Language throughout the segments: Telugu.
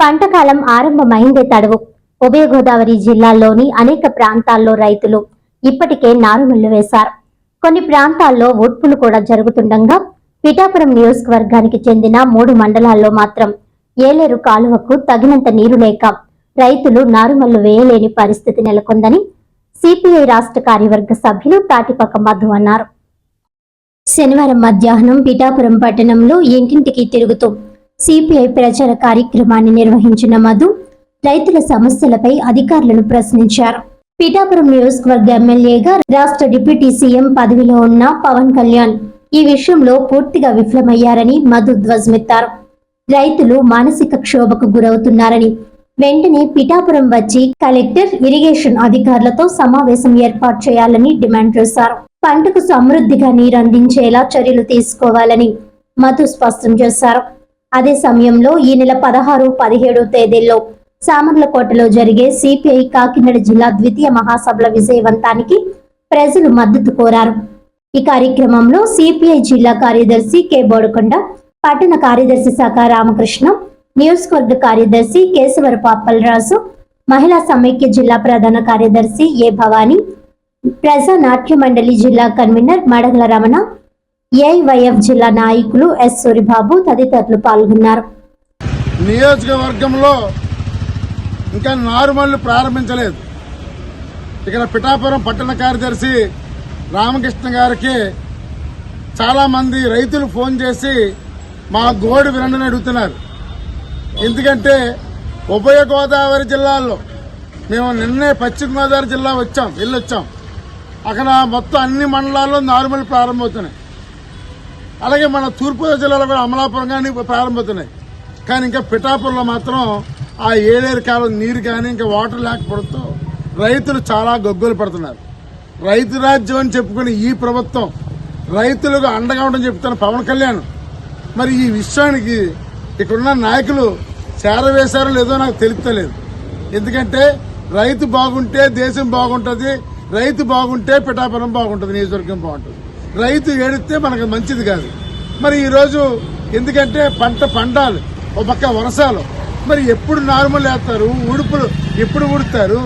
పంటకాలం ఆరంభమైందే తడవు. ఉభయ గోదావరి జిల్లాల్లోని అనేక ప్రాంతాల్లో రైతులు ఇప్పటికే నారుమళ్ళు వేశారు. కొన్ని ప్రాంతాల్లో ఓర్పులు కూడా జరుగుతుండగా పిఠాపురం నియోజకవర్గానికి చెందిన మూడు మండలాల్లో మాత్రం ఏలేరు కాలువకు తగినంత నీరు లేక రైతులు నారుమళ్ళు వేయలేని పరిస్థితి నెలకొందని సిపిఐ రాష్ట్ర కార్యవర్గ సభ్యులు తాటిపక్క మధు అన్నారు. శనివారం మధ్యాహ్నం పిఠాపురం పట్టణంలో ఇంటింటికి తిరుగుతూ సిపిఐ ప్రచార కార్యక్రమాన్ని నిర్వహించిన మధు రైతుల సమస్యలపై అధికారులను ప్రశ్నించారు. పిఠాపురం నియోజకవర్గ ఎమ్మెల్యేగా రాష్ట్ర డిప్యూటీ సీఎం పదవిలో ఉన్న పవన్ కళ్యాణ్ ఈ విషయంలో పూర్తిగా విఫలమయ్యారని మధు ధ్వజమెత్తారు. రైతులు మానసిక క్షోభకు గురవుతున్నారని వెంటనే పిఠాపురం వచ్చి కలెక్టర్ ఇరిగేషన్ అధికారులతో సమావేశం ఏర్పాటు చేయాలని డిమాండ్ చేశారు. పంటకు సమృద్ధిగా నీరు అందించేలా చర్యలు తీసుకోవాలని మధు స్పష్టం చేశారు. అదే సమయంలో ఈ నెల పదహారు పదిహేడు తేదీల్లో సామర్లకోటలో జరిగే సిపిఐ కాకినాడ జిల్లా ద్వితీయ మహాసభల విజయవంతానికి ప్రజలు మద్దతు కోరారు. ఈ కార్యక్రమంలో సిపిఐ జిల్లా కార్యదర్శి కె. బోడకొండ పట్టణ కార్యదర్శి శాఖ రామకృష్ణ నియోజకవర్గ కార్యదర్శి కేశవరపు అప్పలరాజు మహిళా సమైక్య జిల్లా ప్రధాన కార్యదర్శి ఏ భవానీ ప్రజా నాట్య మండలి జిల్లా కన్వీనర్ మడగల రమణ ఏఐవైఎఫ్ జిల్లా నాయకులు ఎస్ సూరిబాబు తదితరులు పాల్గొన్నారు. నియోజకవర్గంలో ఇంకా నారుమల్లు ప్రారంభించలేదు. ఇక్కడ పిఠాపురం పట్టణ కార్యదర్శి రామకృష్ణ గారికి చాలామంది రైతులు ఫోన్ చేసి మా గోడు వినండి అడుగుతున్నారు. ఎందుకంటే ఉభయ గోదావరి జిల్లాల్లో మేము నిన్నే పశ్చిమ గోదావరి జిల్లా వచ్చాం వెళ్ళొచ్చాం. అక్కడ మొత్తం అన్ని మండలాల్లో నార్మల్ ప్రారంభమవుతున్నాయి. అలాగే మన తూర్పుగోదావరి జిల్లాలో కూడా అమలాపురం కానీ ప్రారంభమవుతున్నాయి. కానీ ఇంకా పిఠాపురంలో మాత్రం ఆ ఏలేరు కాలం నీరు కానీ ఇంకా వాటర్ లేకపోవడంతో రైతులు చాలా గొగ్గులు పడుతున్నారు. రైతు రాజ్యం అని చెప్పుకుని ఈ ప్రభుత్వం రైతులకు అండగా ఉండని చెప్తున్న పవన్ కళ్యాణ్. మరి ఈ విషయానికి ఇక్కడున్న నాయకులు చేరవేశారో లేదో నాకు తెలుస్తలేదు ఎందుకంటే రైతు బాగుంటే దేశం బాగుంటుంది రైతు బాగుంటే పిఠాపురం బాగుంటుంది నియోజకవర్గం బాగుంటుంది. రైతు ఏడిస్తే మనకు మంచిది కాదు. మరి ఈరోజు ఎందుకంటే పంట పండాలి. ఒక పక్క వర్షాలు మరి ఎప్పుడు నార్మల్ వేస్తారు? ఉడుపులు ఎప్పుడు ఉడుతారు?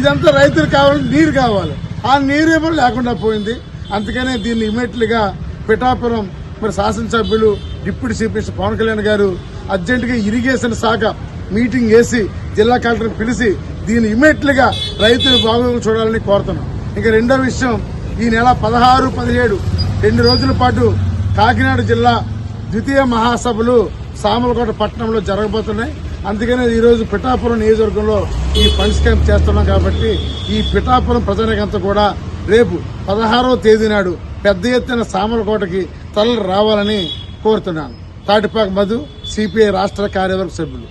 ఇదంతా రైతులు కావాలి నీరు కావాలి. ఆ నీరు ఏమో లేకుండా పోయింది. అందుకనే దీన్ని ఇమీడియట్లీగా పిఠాపురం మరి శాసనసభ్యులు deputy chief minister Pawan Kalyan garu అర్జెంటుగా ఇరిగేషన్ శాఖ మీటింగ్ వేసి జిల్లా కలెక్టర్ పిలిచి దీన్ని ఇమీడియట్లీగా రైతులు బాగోగులు చూడాలని కోరుతున్నాం. ఇంకా రెండో విషయం ఈ నెల పదహారు పదిహేడు రెండు రోజుల పాటు కాకినాడ జిల్లా ద్వితీయ మహాసభలు సామలకోట పట్టణంలో జరగబోతున్నాయి. అందుకనే ఈరోజు పిఠాపురం నియోజకవర్గంలో ఈ ఫండ్స్ క్యాంప్ చేస్తున్నాం కాబట్టి ఈ పిఠాపురం ప్రజలకంతా కూడా రేపు పదహారవ తేదీ నాడు పెద్ద ఎత్తున సామలకోటకి తలలు రావాలని కోరుతున్నాను. తాటిపాక మధు సిపిఐ రాష్ట్ర కార్యవర్గ సభ్యులు.